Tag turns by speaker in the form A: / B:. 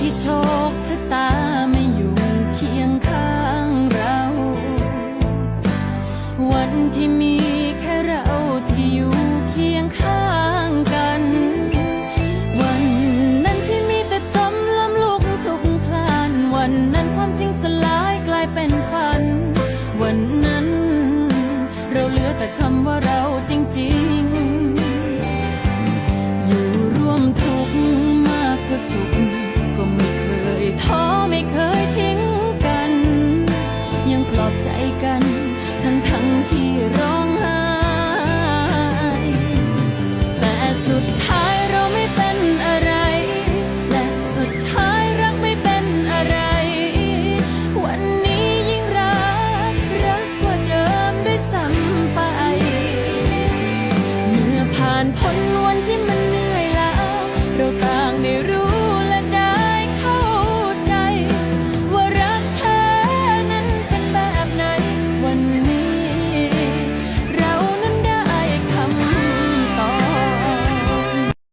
A: ที่โชคชะตาไม่อยู่เคียงข้างเรา วันที่มีแค่เราที่อยู่เคียงข้างกัน วันนั้นที่มีแต่จำลำลุกพลุกพลาน วันนั้นความจริงสลายกลายเป็นฝัน วันนั้นเราเหลือแต่ันพ้นวันที่มัน